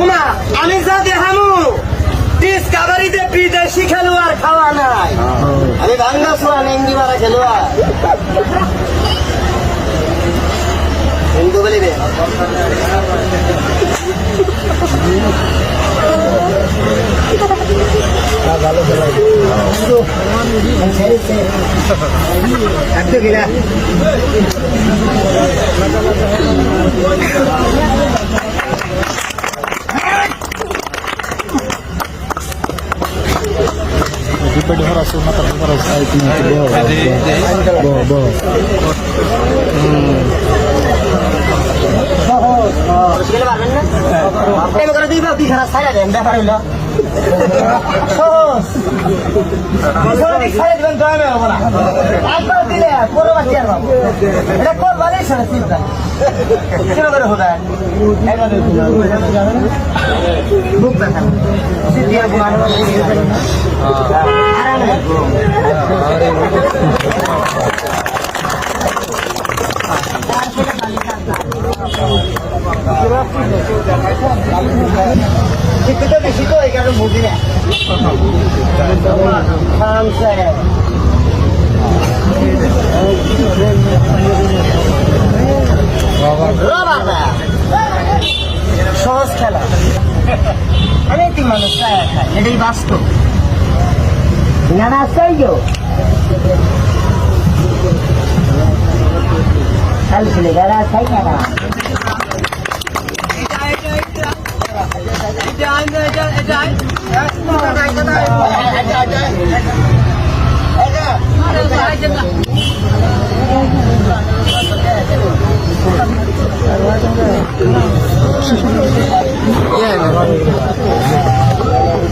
উমা আমি যা দেখামু ডিসকাভারিতে বিদেশি খেলোয়াড় খাওয়া নাই। আমি বাংলা সোয়া নেঙ্গি মারা খেলোয়াড়। হিন্দু বলিবে? একটু Dipende da ব্যাপার হইল সহজ সহজ ছাড়া দিবেন জয় হবে না একবার দিলে পুরো বাচ্চার বাবু এটা সারা চিন্তা কেন করে না যায় একা এটাই বাস্তব না আশ্চর্য কালকে যারা চাই